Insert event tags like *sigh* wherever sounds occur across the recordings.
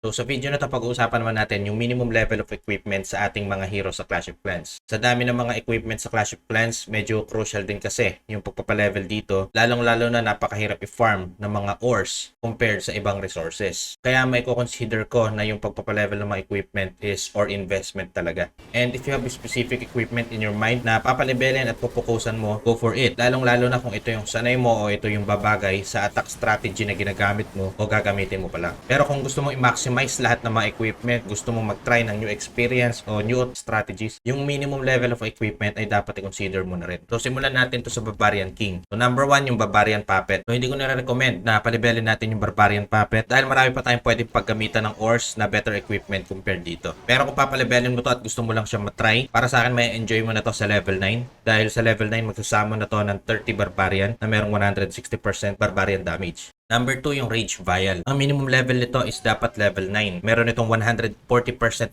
So sa video na to pag-uusapan naman natin yung minimum level of equipment sa ating mga hero sa Clash of Clans. Sa dami ng mga equipment sa Clash of Clans, medyo crucial din kasi yung pagpapalevel dito, lalong-lalo na napakahirap i-farm ng mga ores compared sa ibang resources. Kaya may ko-consider ko na yung pagpapalevel ng mga equipment is or investment talaga. And if you have a specific equipment in your mind na papalevelin at pupukusan mo, go for it. Lalong-lalo na kung ito yung sanay mo o ito yung babagay sa attack strategy na ginagamit mo o gagamitin mo pala. Pero kung gusto mo i-maximize lahat ng mga equipment, gusto mo mag-try ng new experience o new strategies, yung minimum level of equipment ay dapat i-consider mo na rin. So simulan natin to sa Barbarian King. So number one, yung Barbarian Puppet. So hindi ko nare-recommend na palibelin natin yung Barbarian Puppet dahil marami pa tayong pwedeng paggamitan ng ores na better equipment compared dito. Pero kung papalibelin mo to at gusto mo lang siya matry, para sa akin may enjoy mo na to sa level 9 dahil sa level 9 magsasama na to ng 30 Barbarian na merong 160% Barbarian damage. Number 2, yung Rage Vial. Ang minimum level nito is dapat level 9. Meron itong 140%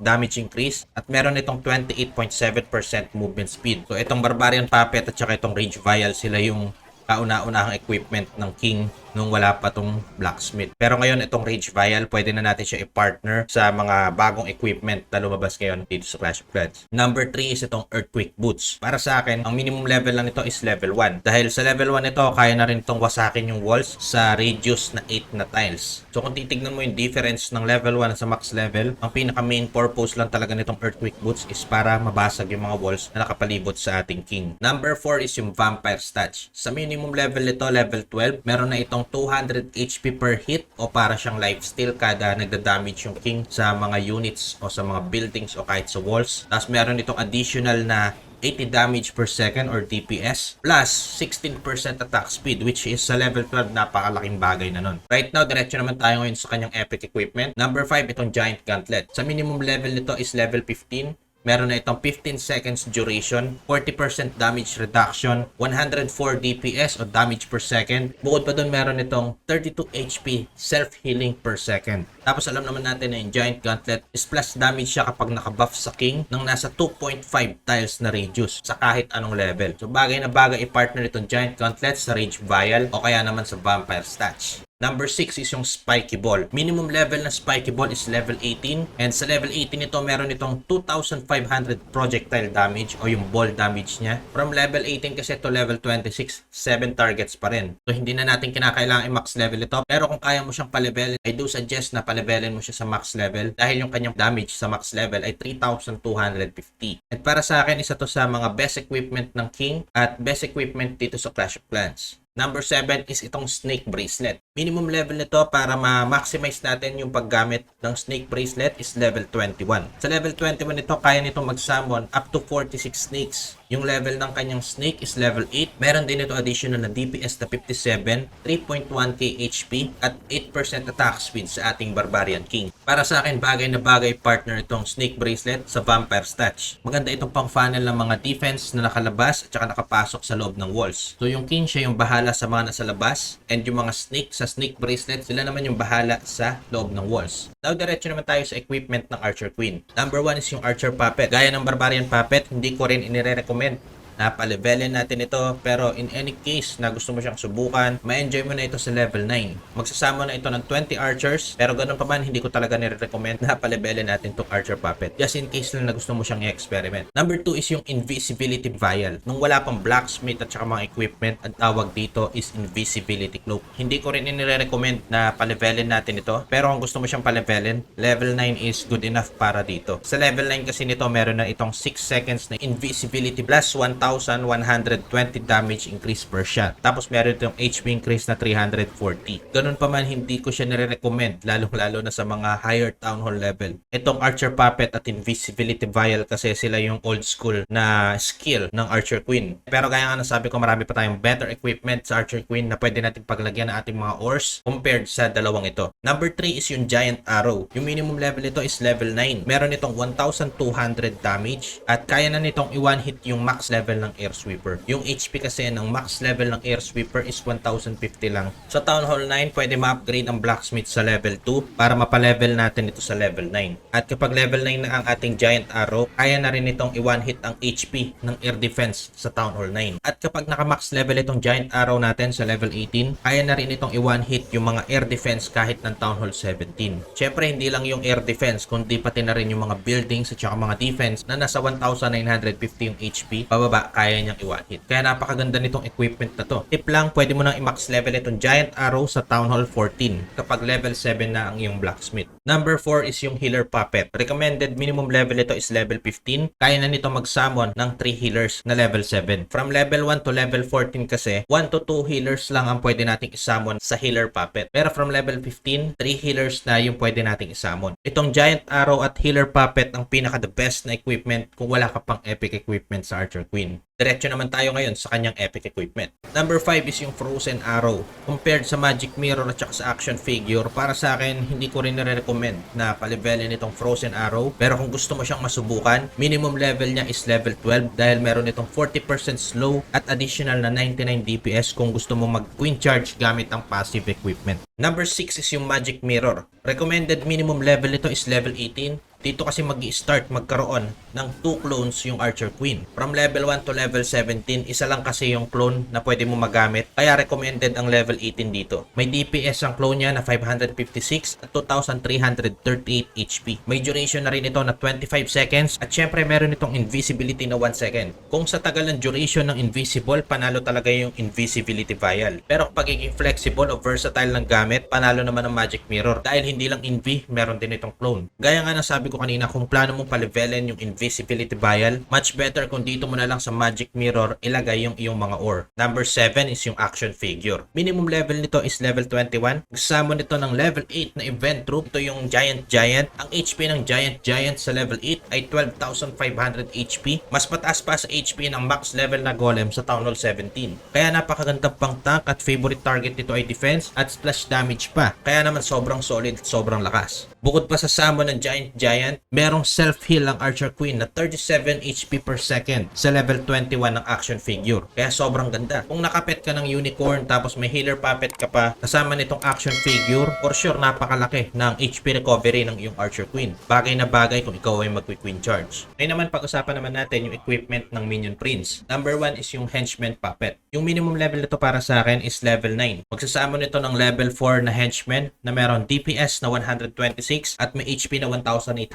damage increase at meron itong 28.7% movement speed. So itong Barbarian Puppet at saka itong Rage Vial sila yung kauna-unahang equipment ng King nung wala pa tong blacksmith. Pero ngayon itong Rage Vial, pwede na natin siya i-partner sa mga bagong equipment na lumabas ngayon dito sa Clash of Clans. Number 3 is itong Earthquake Boots. Para sa akin, ang minimum level lang nito is level 1. Dahil sa level 1 ito, kaya na rin itong wasakin yung walls sa radius na 8 na tiles. So kung titignan mo yung difference ng level 1 sa max level, ang pinaka main purpose lang talaga nitong Earthquake Boots is para mabasag yung mga walls na nakapalibot sa ating king. Number 4 is yung Vampire Stats. Sa minimum level nito, level 12, meron na itong 200 HP per hit o para siyang lifesteal kada nagda-damage yung king sa mga units o sa mga buildings o kahit sa walls. Tapos meron itong additional na 80 damage per second or DPS plus 16% attack speed which is sa level 12 napakalaking bagay na nun. Right now, diretso naman tayo ngayon sa kanyang epic equipment. Number 5, itong Giant Gauntlet. Sa minimum level nito is level 15. Meron na itong 15 seconds duration, 40% damage reduction, 104 DPS o damage per second. Bukod pa doon meron itong 32 HP self-healing per second. Tapos alam naman natin na yung Giant Gauntlet is plus damage siya kapag nakabuff sa King ng nasa 2.5 tiles na radius sa kahit anong level. So bagay na bagay i-partner itong Giant Gauntlet sa Rage Vial o kaya naman sa Vampire Stats. Number 6 is yung Spiky Ball. Minimum level na Spiky Ball is level 18. And sa level 18 nito, meron itong 2,500 projectile damage o yung ball damage niya. From level 18 kasi to level 26, 7 targets pa rin. So hindi na natin kinakailangan i-max level ito. Pero kung kaya mo siyang palevelin, I do suggest na palevelin mo siya sa max level dahil yung kanyang damage sa max level ay 3,250. At para sa akin, isa to sa mga best equipment ng King at best equipment dito sa Clash of Clans. Number 7 is itong snake bracelet. Minimum level nito para ma-maximize natin yung paggamit ng snake bracelet is level 21. Sa level 21 nito, kaya nito mag-summon up to 46 snakes. Yung level ng kanyang snake is level 8. Meron din ito additional na DPS na 57, 3.1k HP, at 8% attack speed sa ating Barbarian King. Para sa akin, bagay na bagay partner itong snake bracelet sa Vampire Stats. Maganda itong pang-funnel ng mga defense na nakalabas at saka nakapasok sa loob ng walls. So yung King siya yung bahala sa mga nasa labas and yung mga snake sa snake bracelet, sila naman yung bahala sa loob ng walls. Now, diretso naman tayo sa equipment ng Archer Queen. Number 1 is yung Archer Puppet. Gaya ng Barbarian Puppet, hindi ko rin inire-recommend na palevelin natin ito pero in any case na gusto mo siyang subukan ma-enjoy mo na ito sa level 9 magsasama na ito ng 20 archers pero ganun pa man hindi ko talaga nire-recommend. *laughs* Na palevelin natin itong archer puppet just in case lang na gusto mo siyang i-experiment. Number 2 is yung invisibility vial. Nung wala pang blacksmith at saka mga equipment ang tawag dito is invisibility cloak. Hindi ko rin inire-recommend na palevelin natin ito pero kung gusto mo siyang palevelin level 9 is good enough para dito. Sa level 9 kasi nito meron na itong 6 seconds na invisibility plus 1,120 damage increase per shot. Tapos meron itong HP increase na 340. Ganun pa man, hindi ko siya nire-recommend, lalong-lalo na sa mga higher town hall level. Itong Archer Puppet at Invisibility Vial kasi sila yung old school na skill ng Archer Queen. Pero kaya nga nasabi ko, marami pa tayong better equipment sa Archer Queen na pwede natin paglagyan ng ating mga ores compared sa dalawang ito. Number 3 is yung Giant Arrow. Yung minimum level nito is level 9. Meron itong 1,200 damage at kaya na nitong i-one hit yung max level level ng air sweeper. Yung HP kasi ng max level ng air sweeper is 1050 lang. Sa Town Hall 9, pwede ma-upgrade ang blacksmith sa level 2 para mapa-level natin ito sa level 9. At kapag level 9 na ang ating giant arrow, kaya na rin itong i-one hit ang HP ng air defense sa Town Hall 9. At kapag naka-max level itong giant arrow natin sa level 18, kaya na rin itong i-one hit yung mga air defense kahit ng Town Hall 17. Syempre, hindi lang yung air defense, kundi pati na rin yung mga buildings at saka mga defense na nasa 1,950 yung HP, pababa, kaya niyang i-one hit. Kaya napakaganda nitong equipment na to. Tip lang, pwede mo nang i-max level itong giant arrow sa Town Hall 14 kapag level 7 na ang iyong blacksmith. Number 4 is yung healer puppet. Recommended minimum level ito is level 15. Kaya na nito mag-summon ng 3 healers na level 7. From level 1 to level 14 kasi, 1 to 2 healers lang ang pwede nating i-summon sa healer puppet. Pero from level 15, 3 healers na yung pwede nating i-summon. Itong giant arrow at healer puppet ang pinaka the best na equipment kung wala ka pang epic equipment sa Archer Queen. Diretso naman tayo ngayon sa kanyang epic equipment. Number 5 is yung Frozen Arrow. Compared sa Magic Mirror at sa action figure, para sa akin, hindi ko rin nare-recommend na palivelin itong Frozen Arrow. Pero kung gusto mo siyang masubukan, minimum level niya is level 12 dahil meron itong 40% slow at additional na 99 DPS kung gusto mo mag Queen Charge gamit ang passive equipment. Number 6 is yung Magic Mirror. Recommended minimum level nito is level 18 dito kasi mag start magkaroon ng 2 clones yung Archer Queen. From level 1 to level 17, isa lang kasi yung clone na pwede mo magamit. Kaya recommended ang level 18 dito. May DPS ang clone niya na 556 at 2,338 HP. May duration na rin ito na 25 seconds at syempre meron itong invisibility na 1 second. Kung sa tagal ng duration ng invisible, panalo talaga yung invisibility vial. Pero pagiging flexible o versatile ng gamit, panalo naman ang Magic Mirror. Dahil hindi lang invi, meron din itong clone. Gaya nga ng sabi ko kanina, kung plano mong palevelin yung invisibility vial, much better kung dito mo na lang sa Magic Mirror ilagay yung iyong mga ore. Number 7 is yung action figure. Minimum level nito is level 21. Kasama nito ng level 8 na event troop. Ito yung Giant Giant. Ang HP ng Giant Giant sa level 8 ay 12,500 HP. Mas mataas pa sa HP ng max level na golem sa Town Hall 17. Kaya napakagandang pang tank at favorite target nito ay defense at splash damage pa. Kaya naman sobrang solid at sobrang lakas. Bukod pa sa summon ng Giant Giant, merong self-heal ang Archer Queen na 37 HP per second sa level 21 ng action figure. Kaya sobrang ganda. Kung nakapet ka ng unicorn tapos may healer puppet ka pa kasama nitong action figure, for sure napakalaki ng HP recovery ng iyong Archer Queen. Bagay na bagay kung ikaw ay mag-queen charge. Ngayon naman pag-usapan naman natin yung equipment ng Minion Prince. Number 1 is yung Henchman Puppet. Yung minimum level nito para sa akin is level 9. Magsasama nito ng level 4 na Henchman na meron DPS na 126 at may HP na 1,800.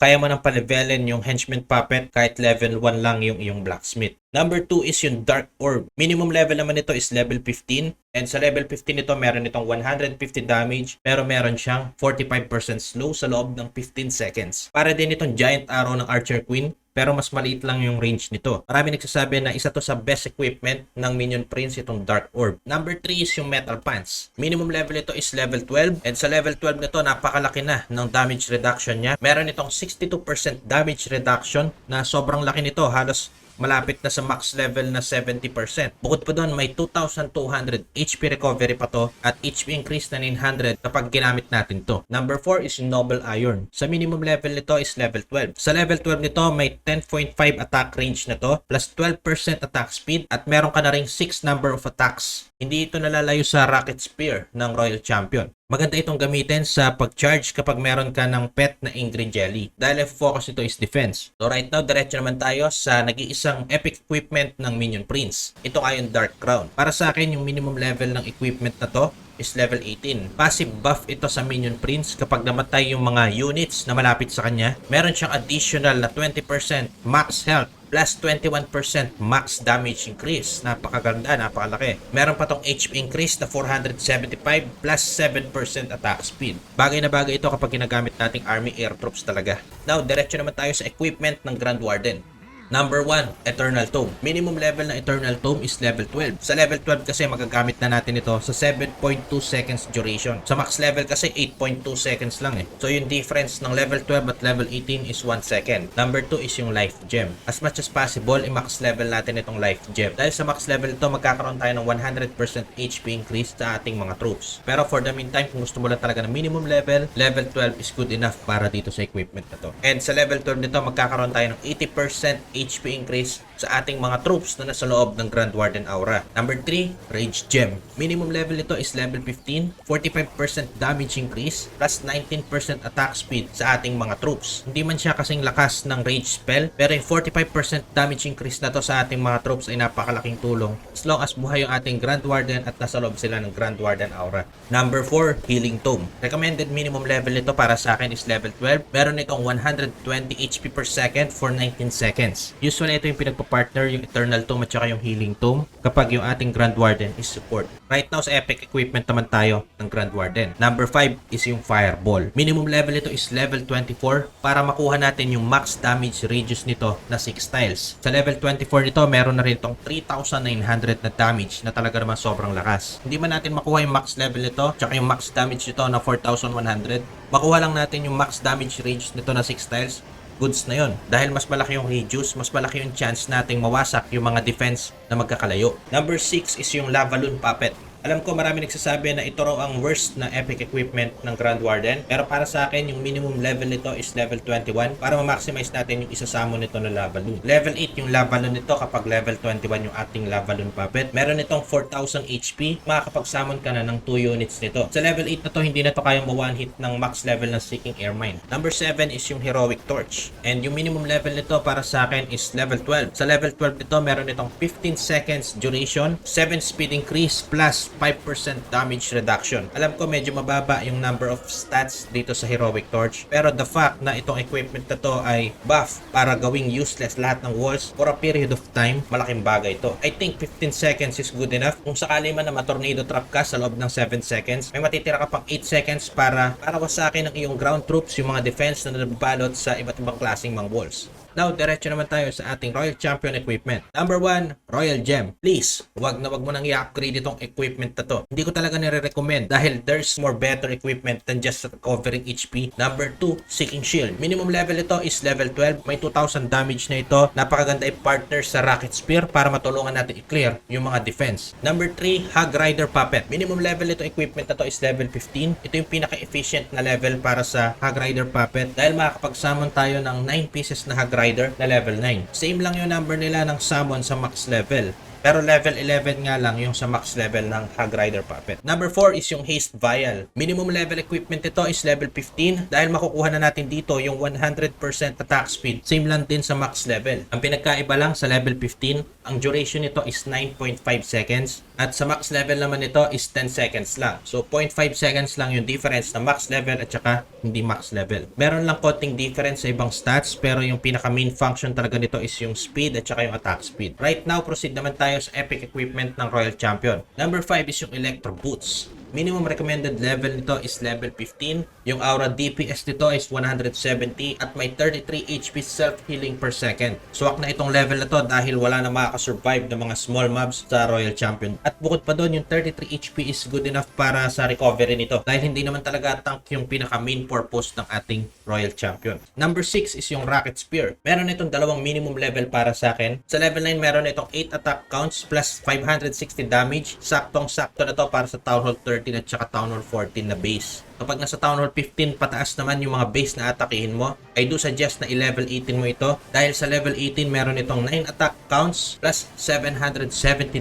Kaya mo nang palevelin yung Henchman Puppet kahit level 1 lang yung iyong Blacksmith. Number 2 is yung Dark Orb. Minimum level naman nito is level 15. And sa level 15 nito, meron itong 150 damage. Pero meron siyang 45% slow sa loob ng 15 seconds. Para din itong Giant Arrow ng Archer Queen pero mas maliit lang yung range nito. Marami nagsasabi na isa to sa best equipment ng Minion Prince itong Dark Orb. Number 3 is yung Metal Pants. Minimum level ito is level 12 and sa level 12 nito napakalaki na ng damage reduction niya. Meron itong 62% damage reduction na sobrang laki nito. Halos malapit na sa max level na 70%. Bukod pa doon, may 2,200 HP recovery pa to at HP increase na 900 kapag ginamit natin to. Number 4 is Noble Iron. Sa minimum level nito is level 12. Sa level 12 nito, may 10.5 attack range na to plus 12% attack speed at meron ka na ring 6 number of attacks. Hindi ito nalalayo sa Rocket Spear ng Royal Champion. Maganda itong gamitin sa pag-charge kapag meron ka ng pet na Ingrid Jelly dahil ang focus nito is defense. So right now, diretso naman tayo sa nag-iisang epic equipment ng Minion Prince. Ito ay yung Dark Crown. Para sa akin, yung minimum level ng equipment na to is level 18. Passive buff ito sa Minion Prince kapag namatay yung mga units na malapit sa kanya. Meron siyang additional na 20% max health plus 21% max damage increase. Napakaganda, napakalaki. Meron pa tong HP increase na 475 plus 7% attack speed. Bagay na bagay ito kapag ginagamit nating army air troops talaga. Now, diretso naman tayo sa equipment ng Grand Warden. Number 1, Eternal Tome. Minimum level ng Eternal Tome is level 12. Sa level 12 kasi magagamit na natin ito sa 7.2 seconds duration. Sa max level kasi 8.2 seconds lang eh. So yung difference ng level 12 at level 18 is 1 second. Number 2 is yung Life Gem. As much as possible, i-max level natin itong Life Gem. Dahil sa max level ito, magkakaroon tayo ng 100% HP increase sa ating mga troops. Pero for the meantime, kung gusto mo lang talaga ng minimum level, level 12 is good enough para dito sa equipment na to. And sa level 12 nito, magkakaroon tayo ng 80% HP increase sa ating mga troops na nasa loob ng Grand Warden Aura. Number 3, Rage Gem. Minimum level nito is level 15, 45% damage increase, plus 19% attack speed sa ating mga troops. Hindi man siya kasing lakas ng Rage spell, pero yung 45% damage increase na to sa ating mga troops ay napakalaking tulong as long as buhay yung ating Grand Warden at nasa loob sila ng Grand Warden Aura. Number 4, Healing Tome. Recommended minimum level nito para sa akin is level 12. Meron itong 120 HP per second for 19 seconds. Usually ito yung pinagpa-partner yung Eternal Tome at saka yung Healing Tome kapag yung ating Grand Warden is support. Right now sa epic equipment naman tayo ng Grand Warden. Number 5 is yung Fireball. Minimum level nito is level 24 para makuha natin yung max damage radius nito na 6 tiles. Sa level 24 nito, meron na rin itong 3,900 na damage na talaga naman sobrang lakas. Hindi man natin makuha yung max level nito, tsaka yung max damage nito na 4,100. Makuha lang natin yung max damage radius nito na 6 tiles, goods na yon. Dahil mas malaki yung radius, mas malaki yung chance nating mawasak yung mga defense na magkakalayo. Number 6 is yung Lava Loon Puppet. Alam ko marami nagsasabi na ito raw ang worst na epic equipment ng Grand Warden. Pero para sa akin, yung minimum level nito is level 21 para ma-maximize natin yung isasamo nito na Lava Loon. Level 8 yung Lava Loon nito kapag level 21 yung ating Lava Loon Puppet. Meron itong 4,000 HP. Makakapag-summon ka na ng 2 units nito. Sa level 8 na to, hindi na to kayang ma-one hit ng max level ng Seeking Airmine. Number 7 is yung Heroic Torch. And yung minimum level nito para sa akin is level 12. Sa level 12 nito, meron itong 15 seconds duration, 7 speed increase, plus 5% damage reduction. Alam ko medyo mababa yung number of stats dito sa Heroic Torch. Pero the fact na itong equipment na to ay buff para gawing useless lahat ng walls for a period of time, malaking bagay to. I think 15 seconds is good enough. Kung sakali man na ma-tornado trap ka sa loob ng 7 seconds, may matitira ka pang 8 seconds para para wasakin ng iyong ground troops, yung mga defense na nababalot sa iba't ibang klaseng mga walls. Now, diretso naman tayo sa ating Royal Champion equipment. Number 1, Royal Gem. Please, wag na wag mo nang i-upgrade itong equipment na to. Hindi ko talaga nire-recommend dahil there's more better equipment than just recovering HP. Number 2, Seeking Shield. Minimum level ito is level 12. May 2,000 damage na ito. Napakaganda i-partner sa Rocket Spear para matulungan natin i-clear yung mga defense. Number 3, Hog Rider Puppet. Minimum level ito equipment na to is level 15. Ito yung pinaka-efficient na level para sa Hog Rider Puppet dahil makakapag-summon tayo ng 9 pieces na Hog Rider na level 9. Same lang yung number nila ng summon sa max level. Pero level 11 nga lang yung sa max level ng Hag Rider Puppet. Number 4 is yung Haste Vial. Minimum level equipment nito is level 15 dahil makukuha na natin dito yung 100% attack speed. Same lang din sa max level. Ang pinagkaiba lang sa level 15, ang duration nito is 9.5 seconds at sa max level naman nito is 10 seconds lang. So 0.5 seconds lang yung difference na max level at saka hindi max level. Meron lang konting difference sa ibang stats pero yung pinaka main function talaga nito is yung speed at saka yung attack speed. Right now, proceed naman tayo sa epic equipment ng Royal Champion. Number 5 is yung Electro Boots. Minimum recommended level nito is level 15. Yung aura DPS nito is 170 at may 33 HP self-healing per second. Swak na itong level na to dahil wala na makakasurvive ng mga small mobs sa Royal Champion. At bukod pa doon, yung 33 HP is good enough para sa recovery nito dahil hindi naman talaga tank yung pinaka main purpose ng ating Royal Champion. Number 6 is yung Rocket Spear. Meron itong dalawang minimum level para sa akin. Sa level 9, meron itong 8 attack counts plus 560 damage. Saktong-sakto na to para sa Town Hall 13 at saka Town Hall 14 na base. Kapag nasa Town Hall 15, pataas naman yung mga base na atakihin mo. I do suggest na i-level 18 mo ito dahil sa level 18 meron itong 9 attack counts plus 770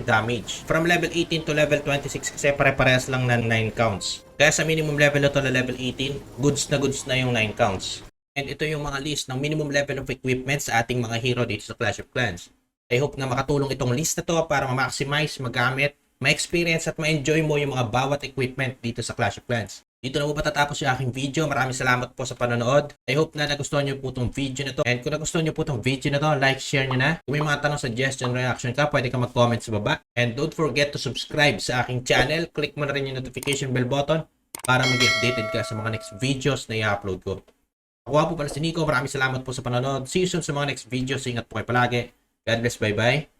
damage. From level 18 to level 26 kasi pare-parehas lang na 9 counts. Kaya sa minimum level na to na level 18, goods na goods na yung 9 counts. And ito yung mga list ng minimum level of equipment sa ating mga hero dito sa Clash of Clans. I hope na makatulong itong list na to para ma-maximize, magamit, ma-experience at ma-enjoy mo yung mga bawat equipment dito sa Clash of Clans. Dito na po patatapos yung aking video. Maraming salamat po sa panonood. I hope na nagustuhan nyo po itong video na to. And kung nagustuhan nyo po itong video na to, like, share nyo na. Kung may mga tanong, suggestion, reaction ka, pwede ka mag-comment sa baba. And don't forget to subscribe sa aking channel. Click mo na rin yung notification bell button para mag updated ka sa mga next videos na i-upload ko. Ako po pala si Nico. Maraming salamat po sa panonood. See you soon sa mga next videos. Ingat po kayo palagi. God bless. Bye-bye.